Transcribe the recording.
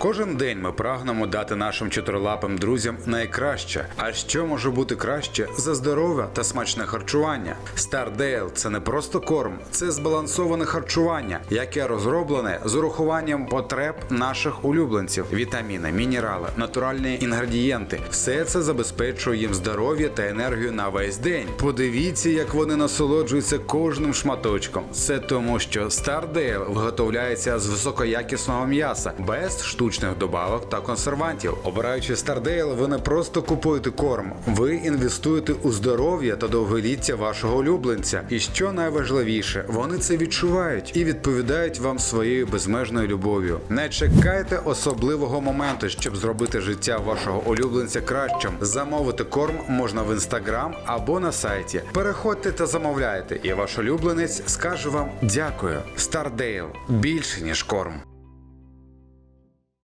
Кожен день ми прагнемо дати нашим чотирилапим друзям найкраще. А що може бути краще за здорове та смачне харчування? Стардейл це не просто корм, це збалансоване харчування, яке розроблене з урахуванням потреб наших улюбленців: вітаміни, мінерали, натуральні інгредієнти. Все це забезпечує їм здоров'я та енергію на весь день. Подивіться, як вони насолоджуються кожним шматочком. Це тому, що Стардейл виготовляється з високоякісного м'яса, без штучних добавок та консервантів. Обираючи Стардейл, ви не просто купуєте корм, ви інвестуєте у здоров'я та довголіття вашого улюбленця. І що найважливіше, вони це відчувають і відповідають вам своєю безмежною любов'ю. Не чекайте особливого моменту, щоб зробити життя вашого улюбленця кращим. Замовити корм можна в інстаграм або на сайті. Переходьте та замовляйте, і ваш улюбленець скаже вам дякую. Стардейл більше ніж корм.